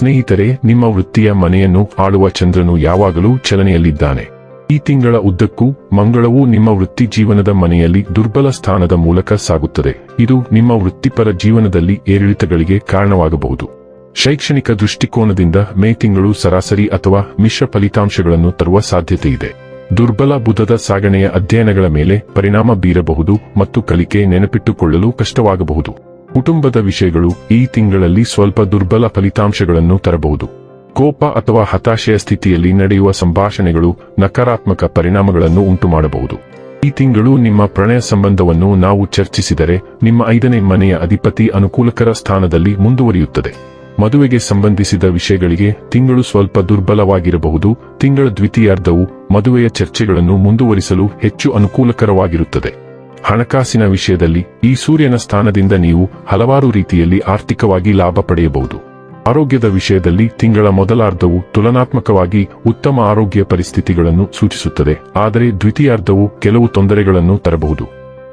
ಸ್ನೇಹಿತರೆ, ನಿಮ್ಮ ವೃತ್ತಿಯ ಮನೆಯನ್ನು ಆಳುವ ಚಂದ್ರನು ಯಾವಾಗಲೂ ಚಲನೆಯಲ್ಲಿದ್ದಾನೆ. ಈ ತಿಂಗಳ ಉದ್ದಕ್ಕೂ ಮಂಗಳವು ನಿಮ್ಮ ವೃತ್ತಿ ಜೀವನದ ಮನೆಯಲ್ಲಿ ದುರ್ಬಲ ಸ್ಥಾನದ ಮೂಲಕ ಸಾಗುತ್ತದೆ. ಇದು ನಿಮ್ಮ ವೃತ್ತಿಪರ ಜೀವನದಲ್ಲಿ ಏರಿಳಿತಗಳಿಗೆ ಕಾರಣವಾಗಬಹುದು. ಶೈಕ್ಷಣಿಕ ದೃಷ್ಟಿಕೋನದಿಂದ ಮೇ ತಿಂಗಳು ಸರಾಸರಿ ಅಥವಾ ಮಿಶ್ರ ಫಲಿತಾಂಶಗಳನ್ನು ತರುವ ಸಾಧ್ಯತೆಯಿದೆ. ದುರ್ಬಲ ಬುಧದ ಸಾಗಣೆಯ ಅಧ್ಯಯನಗಳ ಮೇಲೆ ಪರಿಣಾಮ ಬೀರಬಹುದು ಮತ್ತು ಕಲಿಕೆ ನೆನಪಿಟ್ಟುಕೊಳ್ಳಲು ಕಷ್ಟವಾಗಬಹುದು. ಕುಟುಂಬದ ವಿಷಯಗಳು ಈ ತಿಂಗಳಲ್ಲಿ ಸ್ವಲ್ಪ ದುರ್ಬಲ ಫಲಿತಾಂಶಗಳನ್ನು ತರಬಹುದು. ಕೋಪ ಅಥವಾ ಹತಾಶೆಯ ಸ್ಥಿತಿಯಲ್ಲಿ ನಡೆಯುವ ಸಂಭಾಷಣೆಗಳು ನಕಾರಾತ್ಮಕ ಪರಿಣಾಮಗಳನ್ನು ಉಂಟುಮಾಡಬಹುದು. ಈ ತಿಂಗಳು ನಿಮ್ಮ ಪ್ರಣಯ ಸಂಬಂಧವನ್ನು ನಾವು ಚರ್ಚಿಸಿದರೆ ನಿಮ್ಮ ಐದನೇ ಮನೆಯ ಅಧಿಪತಿ ಅನುಕೂಲಕರ ಸ್ಥಾನದಲ್ಲಿ ಮುಂದುವರಿಯುತ್ತದೆ. ಮದುವೆಗೆ ಸಂಬಂಧಿಸಿದ ವಿಷಯಗಳಿಗೆ ತಿಂಗಳು ಸ್ವಲ್ಪ ದುರ್ಬಲವಾಗಿರಬಹುದು. ತಿಂಗಳ ದ್ವಿತೀಯಾರ್ಧವು ಮದುವೆಯ ಚರ್ಚೆಗಳನ್ನು ಮುಂದುವರಿಸಲು ಹೆಚ್ಚು ಅನುಕೂಲಕರವಾಗಿರುತ್ತದೆ. ಹಣಕಾಸಿನ ವಿಷಯದಲ್ಲಿ ಈ ಸೂರ್ಯನ ಸ್ಥಾನದಿಂದ ನೀವು ಹಲವಾರು ರೀತಿಯಲ್ಲಿ ಆರ್ಥಿಕವಾಗಿ ಲಾಭ ಪಡೆಯಬಹುದು. ಆರೋಗ್ಯದ ವಿಷಯದಲ್ಲಿ ತಿಂಗಳ ಮೊದಲಾರ್ಧವು ತುಲನಾತ್ಮಕವಾಗಿ ಉತ್ತಮ ಆರೋಗ್ಯ ಪರಿಸ್ಥಿತಿಗಳನ್ನು ಸೂಚಿಸುತ್ತದೆ. ಆದರೆ ದ್ವಿತೀಯಾರ್ಧವು ಕೆಲವು ತೊಂದರೆಗಳನ್ನು ತರಬಹುದು.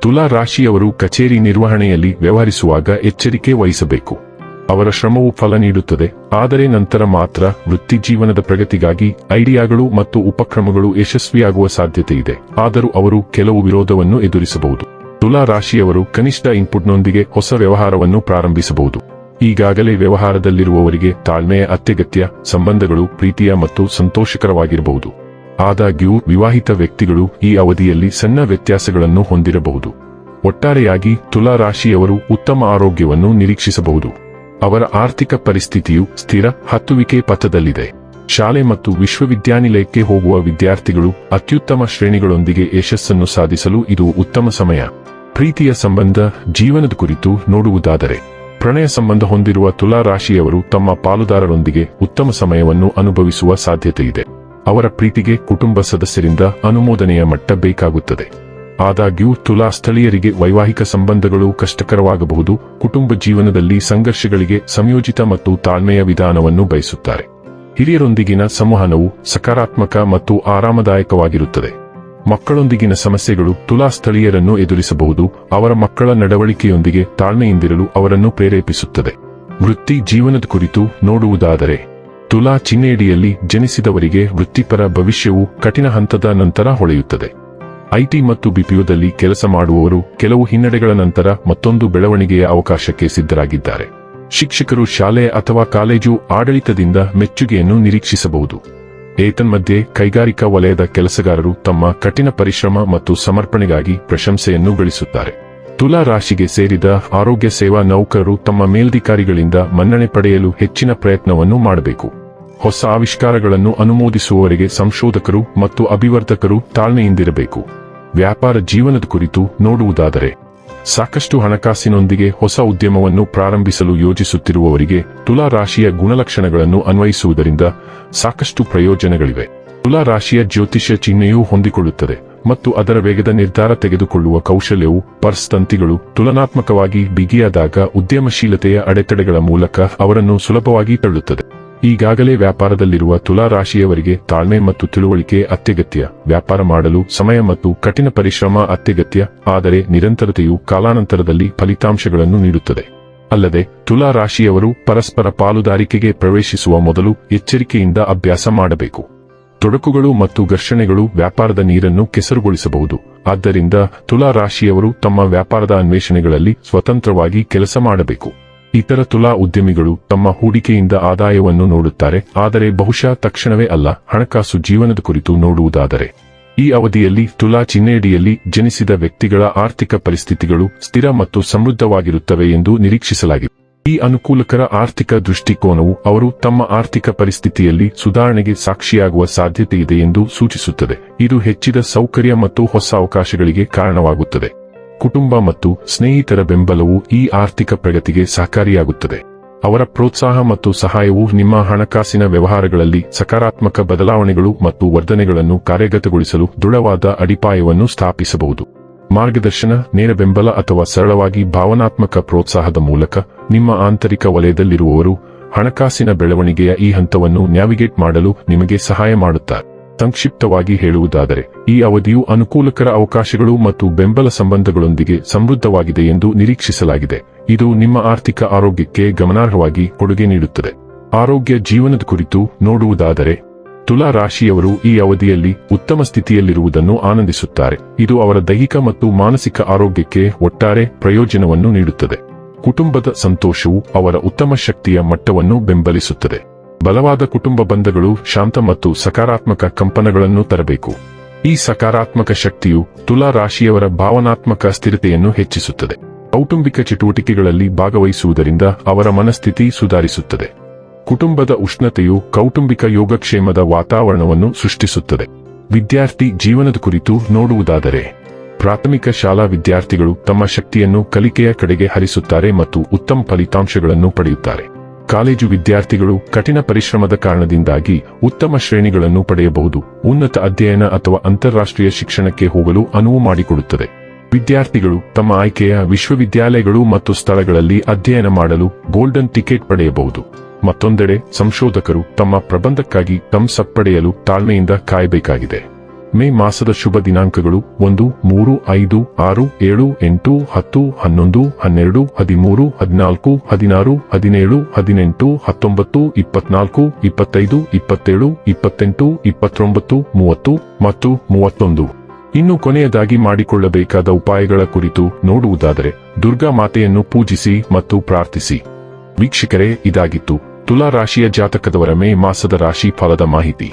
ತುಲಾ ರಾಶಿಯವರು ಕಚೇರಿ ನಿರ್ವಹಣೆಯಲ್ಲಿ ವ್ಯವಹರಿಸುವಾಗ ಎಚ್ಚರಿಕೆ ವಹಿಸಬೇಕು. ಅವರ ಶ್ರಮವು ಫಲ ನೀಡುತ್ತದೆ. ಆದರೆ ನಂತರ ಮಾತ್ರ ವೃತ್ತಿ ಜೀವನದ ಪ್ರಗತಿಗಾಗಿ ಐಡಿಯಾಗಳು ಮತ್ತು ಉಪಕ್ರಮಗಳು ಯಶಸ್ವಿಯಾಗುವ ಸಾಧ್ಯತೆ ಇದೆ ಆದರೂ ಅವರು ಕೆಲವು ವಿರೋಧವನ್ನು ಎದುರಿಸಬಹುದು. ತುಲಾ ರಾಶಿಯವರು ಕನಿಷ್ಠ ಇನ್ಪುಟ್ನೊಂದಿಗೆ ಹೊಸ ವ್ಯವಹಾರವನ್ನು ಪ್ರಾರಂಭಿಸಬಹುದು. ಈಗಾಗಲೇ ವ್ಯವಹಾರದಲ್ಲಿರುವವರಿಗೆ ತಾಳ್ಮೆಯ, ಅತ್ಯಗತ್ಯ ಸಂಬಂಧಗಳು ಪ್ರೀತಿಯ ಮತ್ತು ಸಂತೋಷಕರವಾಗಿರಬಹುದು. ಆದಾಗ್ಯೂ, ವಿವಾಹಿತ ವ್ಯಕ್ತಿಗಳು ಈ ಅವಧಿಯಲ್ಲಿ ಸಣ್ಣ ವ್ಯತ್ಯಾಸಗಳನ್ನು ಹೊಂದಿರಬಹುದು. ಒಟ್ಟಾರೆಯಾಗಿ, ತುಲಾ ರಾಶಿಯವರು ಉತ್ತಮ ಆರೋಗ್ಯವನ್ನು ನಿರೀಕ್ಷಿಸಬಹುದು. ಅವರ ಆರ್ಥಿಕ ಪರಿಸ್ಥಿತಿಯು ಸ್ಥಿರ ಹತ್ತುವಿಕೆ ಪಥದಲ್ಲಿದೆ. ಶಾಲೆ ಮತ್ತು ವಿಶ್ವವಿದ್ಯಾನಿಲಯಕ್ಕೆ ಹೋಗುವ ವಿದ್ಯಾರ್ಥಿಗಳು ಅತ್ಯುತ್ತಮ ಶ್ರೇಣಿಗಳೊಂದಿಗೆ ಯಶಸ್ಸನ್ನು ಸಾಧಿಸಲು ಇದು ಉತ್ತಮ ಸಮಯ. ಪ್ರೀತಿಯ ಸಂಬಂಧ, ಜೀವನದ ಕುರಿತು ನೋಡುವುದಾದರೆ, ಪ್ರಣಯ ಸಂಬಂಧ ಹೊಂದಿರುವ ತುಲಾ ರಾಶಿಯವರು ತಮ್ಮ ಪಾಲುದಾರರೊಂದಿಗೆ ಉತ್ತಮ ಸಮಯವನ್ನು ಅನುಭವಿಸುವ ಸಾಧ್ಯತೆಯಿದೆ. ಅವರ ಪ್ರೀತಿಗೆ ಕುಟುಂಬ ಸದಸ್ಯರಿಂದ ಅನುಮೋದನೆಯ ಮಟ್ಟ ಬೇಕಾಗುತ್ತದೆ. ಆದಾಗ್ಯೂ ತುಲಾ ಸ್ಥಳೀಯರಿಗೆ ವೈವಾಹಿಕ ಸಂಬಂಧಗಳು ಕಷ್ಟಕರವಾಗಬಹುದು. ಕುಟುಂಬ ಜೀವನದಲ್ಲಿ ಸಂಘರ್ಷಗಳಿಗೆ ಸಂಯೋಜಿತ ಮತ್ತು ತಾಳ್ಮೆಯ ವಿಧಾನವನ್ನು ಬಯಸುತ್ತಾರೆ. ಹಿರಿಯರೊಂದಿಗಿನ ಸಂವಹನವು ಸಕಾರಾತ್ಮಕ ಮತ್ತು ಆರಾಮದಾಯಕವಾಗಿರುತ್ತದೆ. ಮಕ್ಕಳೊಂದಿಗಿನ ಸಮಸ್ಯೆಗಳು ತುಲಾ ಸ್ಥಳೀಯರನ್ನು ಎದುರಿಸಬಹುದು. ಅವರ ಮಕ್ಕಳ ನಡವಳಿಕೆಯೊಂದಿಗೆ ತಾಳ್ಮೆಯಿಂದಿರಲು ಅವರನ್ನು ಪ್ರೇರೇಪಿಸುತ್ತದೆ. ವೃತ್ತಿ ಜೀವನದ ಕುರಿತು ನೋಡುವುದಾದರೆ, ತುಲಾ ಚಿಹ್ನೆಯಡಿಯಲ್ಲಿ ಜನಿಸಿದವರಿಗೆ ವೃತ್ತಿಪರ ಭವಿಷ್ಯವು ಕಠಿಣ ಹಂತದ ನಂತರ ಹೊಳೆಯುತ್ತದೆ. ಐಟಿ ಮತ್ತು ಬಿಪಿಒದಲ್ಲಿ ಕೆಲಸ ಮಾಡುವವರು ಕೆಲವು ಹಿನ್ನಡೆಗಳ ನಂತರ ಮತ್ತೊಂದು ಬೆಳವಣಿಗೆಯ ಅವಕಾಶಕ್ಕೆ ಸಿದ್ಧರಾಗಿದ್ದಾರೆ. ಶಿಕ್ಷಕರು ಶಾಲೆ ಅಥವಾ ಕಾಲೇಜು ಆಡಳಿತದಿಂದ ಮೆಚ್ಚುಗೆಯನ್ನು ನಿರೀಕ್ಷಿಸಬಹುದು. ಏತನ್ಮಧ್ಯೆ, ಕೈಗಾರಿಕಾ ವಲಯದ ಕೆಲಸಗಾರರು ತಮ್ಮ ಕಠಿಣ ಪರಿಶ್ರಮ ಮತ್ತು ಸಮರ್ಪಣೆಗಾಗಿ ಪ್ರಶಂಸೆಯನ್ನು ಗಳಿಸುತ್ತಾರೆ. ತುಲಾ ರಾಶಿಗೆ ಸೇರಿದ ಆರೋಗ್ಯ ಸೇವಾ ನೌಕರರು ತಮ್ಮ ಮೇಲ್ಧಿಕಾರಿಗಳಿಂದ ಮನ್ನಣೆ ಪಡೆಯಲು ಹೆಚ್ಚಿನ ಪ್ರಯತ್ನವನ್ನು ಮಾಡಬೇಕು. ಹೊಸ ಆವಿಷ್ಕಾರಗಳನ್ನು ಅನುಮೋದಿಸುವವರಿಗೆ ಸಂಶೋಧಕರು ಮತ್ತು ಅಭಿವರ್ಧಕರು ತಾಳ್ಮೆಯಿಂದಿರಬೇಕು. ವ್ಯಾಪಾರ ಜೀವನದ ಕುರಿತು ನೋಡುವುದಾದರೆ, ಸಾಕಷ್ಟು ಹಣಕಾಸಿನೊಂದಿಗೆ ಹೊಸ ಉದ್ಯಮವನ್ನು ಪ್ರಾರಂಭಿಸಲು ಯೋಜಿಸುತ್ತಿರುವವರಿಗೆ ತುಲಾ ರಾಶಿಯ ಗುಣಲಕ್ಷಣಗಳನ್ನು ಅನ್ವಯಿಸುವುದರಿಂದ ಸಾಕಷ್ಟು ಪ್ರಯೋಜನಗಳಿವೆ. ತುಲಾ ರಾಶಿಯ ಜ್ಯೋತಿಷ್ಯ ಚಿಹ್ನೆಯೂ ಹೊಂದಿಕೊಳ್ಳುತ್ತದೆ ಮತ್ತು ಅದರ ವೇಗದ ನಿರ್ಧಾರ ತೆಗೆದುಕೊಳ್ಳುವ ಕೌಶಲ್ಯವು ಪರ್ಸ್ ತಂತಿಗಳು ತುಲನಾತ್ಮಕವಾಗಿ ಬಿಗಿಯಾದಾಗ ಉದ್ಯಮಶೀಲತೆಯ ಅಡೆತಡೆಗಳ ಮೂಲಕ ಅವರನ್ನು ಸುಲಭವಾಗಿ ತಳ್ಳುತ್ತದೆ. ಈಗಾಗಲೇ ವ್ಯಾಪಾರದಲ್ಲಿರುವ ತುಲಾ ರಾಶಿಯವರಿಗೆ ತಾಳ್ಮೆ ಮತ್ತು ತಿಳುವಳಿಕೆ ಅತ್ಯಗತ್ಯ. ವ್ಯಾಪಾರ ಮಾಡಲು ಸಮಯ ಮತ್ತು ಕಠಿಣ ಪರಿಶ್ರಮ ಅತ್ಯಗತ್ಯ, ಆದರೆ ನಿರಂತರತೆಯು ಕಾಲಾನಂತರದಲ್ಲಿ ಫಲಿತಾಂಶಗಳನ್ನು ನೀಡುತ್ತದೆ. ಅಲ್ಲದೆ, ತುಲಾ ರಾಶಿಯವರು ಪರಸ್ಪರ ಪಾಲುದಾರಿಕೆಗೆ ಪ್ರವೇಶಿಸುವ ಮೊದಲು ಎಚ್ಚರಿಕೆಯಿಂದ ಅಭ್ಯಾಸ ಮಾಡಬೇಕು. ತೊಡಕುಗಳು ಮತ್ತು ಘರ್ಷಣೆಗಳು ವ್ಯಾಪಾರದ ನೀರನ್ನು ಕೆಸರುಗೊಳಿಸಬಹುದು. ಆದ್ದರಿಂದ ತುಲಾ ರಾಶಿಯವರು ತಮ್ಮ ವ್ಯಾಪಾರದ ಅನ್ವೇಷಣೆಗಳಲ್ಲಿ ಸ್ವತಂತ್ರವಾಗಿ ಕೆಲಸ ಮಾಡಬೇಕು. ಇತರ ತುಲಾ ಉದ್ಯಮಿಗಳು ತಮ್ಮ ಹೂಡಿಕೆಯಿಂದ ಆದಾಯವನ್ನು ನೋಡುತ್ತಾರೆ, ಆದರೆ ಬಹುಶಃ ತಕ್ಷಣವೇ ಅಲ್ಲ, ಹಣಕಾಸು ಜೀವನದ ಕುರಿತು ನೋಡುವುದಾದರೆ. ಈ ಅವಧಿಯಲ್ಲಿ ತುಲಾ ಚಿಹ್ನೆಯಡಿಯಲ್ಲಿ ಜನಿಸಿದ ವ್ಯಕ್ತಿಗಳ ಆರ್ಥಿಕ ಪರಿಸ್ಥಿತಿಗಳು ಸ್ಥಿರ ಮತ್ತು ಸಮೃದ್ಧವಾಗಿರುತ್ತವೆ ಎಂದು ನಿರೀಕ್ಷಿಸಲಾಗಿದೆ. ಈ ಅನುಕೂಲಕರ ಆರ್ಥಿಕ ದೃಷ್ಟಿಕೋನವು ಅವರು ತಮ್ಮ ಆರ್ಥಿಕ ಪರಿಸ್ಥಿತಿಯಲ್ಲಿ ಸುಧಾರಣೆಗೆ ಸಾಕ್ಷಿಯಾಗುವ ಸಾಧ್ಯತೆ ಇದೆ ಎಂದು ಸೂಚಿಸುತ್ತದೆ. ಇದು ಹೆಚ್ಚಿದ ಸೌಕರ್ಯ ಮತ್ತು ಹೊಸ ಅವಕಾಶಗಳಿಗೆ ಕಾರಣವಾಗುತ್ತದೆ. ಕುಟುಂಬ ಮತ್ತು ಸ್ನೇಹಿತರ ಬೆಂಬಲವು ಈ ಆರ್ಥಿಕ ಪ್ರಗತಿಗೆ ಸಹಕಾರಿಯಾಗುತ್ತದೆ. ಅವರ ಪ್ರೋತ್ಸಾಹ ಮತ್ತು ಸಹಾಯವು ನಿಮ್ಮ ಹಣಕಾಸಿನ ವ್ಯವಹಾರಗಳಲ್ಲಿ ಸಕಾರಾತ್ಮಕ ಬದಲಾವಣೆಗಳು ಮತ್ತು ವರ್ಧನೆಗಳನ್ನು ಕಾರ್ಯಗತಗೊಳಿಸಲು ದೃಢವಾದ ಅಡಿಪಾಯವನ್ನು ಸ್ಥಾಪಿಸಬಹುದು. ಮಾರ್ಗದರ್ಶನ, ನೇರ ಬೆಂಬಲ ಅಥವಾ ಸರಳವಾಗಿ ಭಾವನಾತ್ಮಕ ಪ್ರೋತ್ಸಾಹದ ಮೂಲಕ ನಿಮ್ಮ ಆಂತರಿಕ ವಲಯದಲ್ಲಿರುವವರು ಹಣಕಾಸಿನ ಬೆಳವಣಿಗೆಯ ಈ ಹಂತವನ್ನು ನ್ಯಾವಿಗೇಟ್ ಮಾಡಲು ನಿಮಗೆ ಸಹಾಯ ಮಾಡುತ್ತಾರೆ. ಸಂಕ್ಷಿಪ್ತವಾಗಿ ಹೇಳುವುದಾದರೆ, ಈ ಅವಧಿಯು ಅನುಕೂಲಕರ ಅವಕಾಶಗಳು ಮತ್ತು ಬೆಂಬಲ ಸಂಬಂಧಗಳೊಂದಿಗೆ ಸಮೃದ್ಧವಾಗಿದೆ ಎಂದು ನಿರೀಕ್ಷಿಸಲಾಗಿದೆ. ಇದು ನಿಮ್ಮ ಆರ್ಥಿಕ ಆರೋಗ್ಯಕ್ಕೆ ಗಮನಾರ್ಹವಾಗಿ ಕೊಡುಗೆ ನೀಡುತ್ತದೆ. ಆರೋಗ್ಯ ಜೀವನದ ಕುರಿತು ನೋಡುವುದಾದರೆ, ತುಲಾ ರಾಶಿಯವರು ಈ ಅವಧಿಯಲ್ಲಿ ಉತ್ತಮ ಸ್ಥಿತಿಯಲ್ಲಿರುವುದನ್ನು ಆನಂದಿಸುತ್ತಾರೆ. ಇದು ಅವರ ದೈಹಿಕ ಮತ್ತು ಮಾನಸಿಕ ಆರೋಗ್ಯಕ್ಕೆ ಒಟ್ಟಾರೆ ಪ್ರಯೋಜನವನ್ನು ನೀಡುತ್ತದೆ. ಕುಟುಂಬದ ಸಂತೋಷವು ಅವರ ಉತ್ತಮ ಶಕ್ತಿಯ ಮಟ್ಟವನ್ನು ಬೆಂಬಲಿಸುತ್ತದೆ. ಬಲವಾದ ಕುಟುಂಬ ಬಂಧಗಳು ಶಾಂತ ಮತ್ತು ಸಕಾರಾತ್ಮಕ ಕಂಪನಗಳನ್ನು ತರಬೇಕು. ಈ ಸಕಾರಾತ್ಮಕ ಶಕ್ತಿಯು ತುಲಾ ರಾಶಿಯವರ ಭಾವನಾತ್ಮಕ ಸ್ಥಿರತೆಯನ್ನು ಹೆಚ್ಚಿಸುತ್ತದೆ. ಕೌಟುಂಬಿಕ ಚಟುವಟಿಕೆಗಳಲ್ಲಿ ಭಾಗವಹಿಸುವುದರಿಂದ ಅವರ ಮನಸ್ಥಿತಿ ಸುಧಾರಿಸುತ್ತದೆ. ಕುಟುಂಬದ ಉಷ್ಣತೆಯು ಕೌಟುಂಬಿಕ ಯೋಗಕ್ಷೇಮದ ವಾತಾವರಣವನ್ನು ಸೃಷ್ಟಿಸುತ್ತದೆ. ವಿದ್ಯಾರ್ಥಿ ಜೀವನದ ಕುರಿತು ನೋಡುವುದಾದರೆ, ಪ್ರಾಥಮಿಕ ಶಾಲಾ ವಿದ್ಯಾರ್ಥಿಗಳು ತಮ್ಮ ಶಕ್ತಿಯನ್ನು ಕಲಿಕೆಯ ಕಡೆಗೆ ಹರಿಸುತ್ತಾರೆ ಮತ್ತು ಉತ್ತಮ ಫಲಿತಾಂಶಗಳನ್ನು ಪಡೆಯುತ್ತಾರೆ. ಕಾಲೇಜು ವಿದ್ಯಾರ್ಥಿಗಳು ಕಠಿಣ ಪರಿಶ್ರಮದ ಕಾರಣದಿಂದಾಗಿ ಉತ್ತಮ ಶ್ರೇಣಿಗಳನ್ನು ಪಡೆಯಬಹುದು. ಉನ್ನತ ಅಧ್ಯಯನ ಅಥವಾ ಅಂತಾರಾಷ್ಟ್ರೀಯ ಶಿಕ್ಷಣಕ್ಕೆ ಹೋಗಲು ಅನುವು ಮಾಡಿಕೊಡುತ್ತದೆ. ವಿದ್ಯಾರ್ಥಿಗಳು ತಮ್ಮ ಆಯ್ಕೆಯ ವಿಶ್ವವಿದ್ಯಾಲಯಗಳು ಮತ್ತು ಸ್ಥಳಗಳಲ್ಲಿ ಅಧ್ಯಯನ ಮಾಡಲು ಗೋಲ್ಡನ್ ಟಿಕೆಟ್ ಪಡೆಯಬಹುದು. ಮತ್ತೊಂದೆಡೆ ಸಂಶೋಧಕರು ತಮ್ಮ ಪ್ರಬಂಧಕ್ಕಾಗಿ ಥಮ್ಸ್ ಅಪ್ ಪಡೆಯಲು ತಾಳ್ಮೆಯಿಂದ ಕಾಯಬೇಕಾಗಿದೆ. ಮೇ ಮಾಸದ ಶುಭ ದಿನಾಂಕಗಳು ಒಂದು, ಮೂರು, ಐದು, ಆರು, ಏಳು, ಎಂಟು, ಹತ್ತು, ಹನ್ನೊಂದು, ಹನ್ನೆರಡು, ಹದಿಮೂರು, ಹದಿನಾಲ್ಕು, ಹದಿನಾರು, ಹದಿನೇಳು, ಹದಿನೆಂಟು, ಹತ್ತೊಂಬತ್ತು, ಇಪ್ಪತ್ನಾಲ್ಕು, ಇಪ್ಪತ್ತೈದು, ಇಪ್ಪತ್ತೇಳು, ಇಪ್ಪತ್ತೆಂಟು, ಇಪ್ಪತ್ತೊಂಬತ್ತು, ಮೂವತ್ತು ಮತ್ತು ಮೂವತ್ತೊಂದು. ಇನ್ನು ಕೊನೆಯದಾಗಿ ಮಾಡಿಕೊಳ್ಳಬೇಕಾದ ಉಪಾಯಗಳ ಕುರಿತು ನೋಡುವುದಾದರೆ, ದುರ್ಗಾ ಮಾತೆಯನ್ನು ಪೂಜಿಸಿ ಮತ್ತು ಪ್ರಾರ್ಥಿಸಿ. ವೀಕ್ಷಕರೇ, ಇದಾಗಿತ್ತು. ತುಲಾ ರಾಶಿಯ ಜಾತಕದವರ ಮೇ ಮಾಸದ ರಾಶಿ ಫಲದ ಮಾಹಿತಿ.